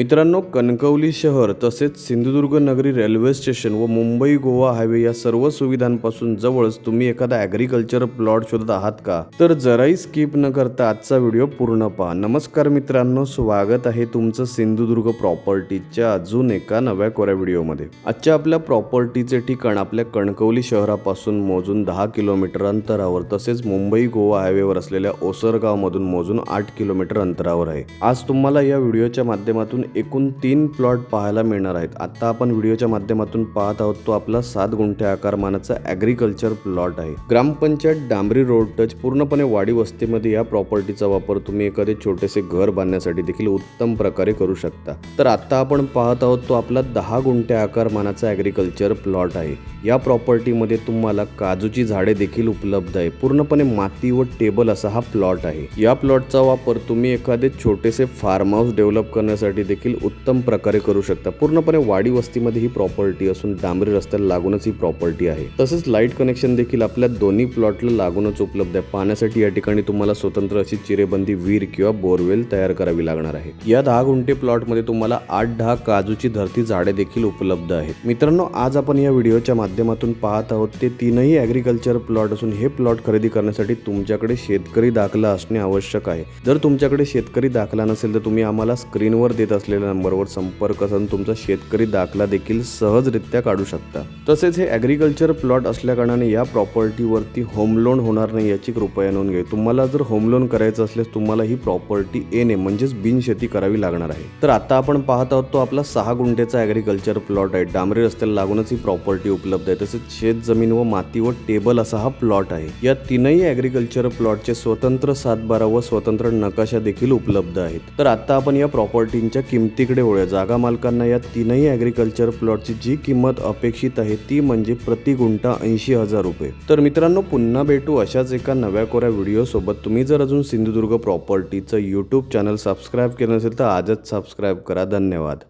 मित्रांनो कणकवली शहर तसेच सिंधुदुर्ग नगरी रेल्वे स्टेशन व मुंबई गोवा हायवे या सर्व सुविधांपासून जवळच तुम्ही एखादा ॲग्रिकल्चर प्लॉट शोधत आहात का? तर जराही स्किप न करता आजचा व्हिडिओ पूर्ण पहा. नमस्कार मित्रांनो स्वागत आहे तुमचं सिंधुदुर्ग प्रॉपर्टीच्या अजून एका नव्या कोऱ्या व्हिडिओमध्ये आजच्या आपल्या प्रॉपर्टीचे ठिकाण आपल्या कणकवली शहरापासून मोजून दहा किलोमीटर अंतरावर तसेच मुंबई गोवा हायवेवर असलेल्या ओसरगावमधून मोजून आठ किलोमीटर अंतरावर आहे. आज तुम्हाला या व्हिडिओच्या माध्यमातून एकूण तीन प्लॉट पाहायला मिळणार आहेत. आता आपण व्हिडिओच्या माध्यमातून पाहत आहोत तो आपला सात गुंठे आकारमानाचा ॲग्रिकल्चर प्लॉट आहे. ग्रामपंचायत डांबरी रोड टच पूर्णपणे वाडी वस्तीमध्ये या प्रॉपर्टीचा वापर तुम्ही एखादे छोटेसे घर बांधण्यासाठी देखील उत्तम प्रकारे करू शकता. तर आता आपण पाहत आहोत तो आपला दहा गुंठे आकारमानाचा ॲग्रिकल्चर प्लॉट आहे. या प्रॉपर्टीमध्ये तुम्हाला काजूची झाडे देखील उपलब्ध आहे. पूर्णपणे माती व टेबल असा हा प्लॉट आहे. या प्लॉटचा वापर तुम्ही एखादे छोटेसे फार्म हाऊस डेव्हलप करण्यासाठी देखील उत्तम प्रकारे करू शकता. पूर्णपणे वाडी वस्तीमध्ये ही प्रॉपर्टी असून डांबरी रस्त्याला लागूनच ही प्रॉपर्टी आहे. तसेच लाइट कनेक्शन देखील आपल्या दोन्ही प्लॉटला लागूनच उपलब्ध आहे. पाण्यासाठी या ठिकाणी तुम्हाला स्वतंत्र अशी चिरेबंदी विहीर किंवा बोरवेल तयार करावी लागणार आहे. या दहा गुंठे प्लॉटमध्ये तुम्हाला आठ दहा काजूची धरती झाडे देखील उपलब्ध आहेत. मित्रांनो आज आपण या व्हिडिओच्या माध्यमातून पाहत आहोत ते तीनही ॲग्रिकल्चर प्लॉट असून हे प्लॉट खरेदी करण्यासाठी तुमच्याकडे शेतकरी दाखला असणे आवश्यक आहे. जर तुमच्याकडे शेतकरी दाखला नसेल तर तुम्ही आम्हाला स्क्रीनवर देत असलेल्या नंबरवर संपर्क साधून तुमचा शेतकरी दाखला देखील सहजरित्या काढू शकता. तसेच हे ॲग्रिकल्चर प्लॉट असल्याकारणाने या प्रॉपर्टीवरती होम लोन होणार नाही याची कृपया नोंद घ्या. तुम्हाला जर होम लोन करायचं असल्यास तुम्हाला ही प्रॉपर्टी एने म्हणजेच बिनशेती करावी लागणार आहे. तर आता आपण पाहत आहोत तो आपला सहा गुंठेचा ॲग्रिकल्चर प्लॉट आहे. डांबरी रस्त्याला लागूनच ही प्रॉपर्टी उपलब्ध आहे. तसेच शेत जमीन व माती व टेबल असा हा प्लॉट आहे. या तीनही ॲग्रिकल्चर प्लॉटचे स्वतंत्र सातबारा व स्वतंत्र नकाशा देखील उपलब्ध आहेत. तर आता आपण या प्रॉपर्टींच्या किमतीकडे वळूया. जागा मालकांना या तीनही ॲग्रिकल्चर प्लॉटची जी किंमत अपेक्षित आहे ती म्हणजे प्रति गुंठा ऐंशी हजार रुपये. तर मित्रांनो पुन्हा भेटू अशाच एका नव्या कोऱ्या व्हिडिओसोबत तुम्ही जर अजून सिंधुदुर्ग प्रॉपर्टीचं यूट्यूब चॅनल सबस्क्राईब केलं नसेल तर आजच सबस्क्राईब करा. धन्यवाद.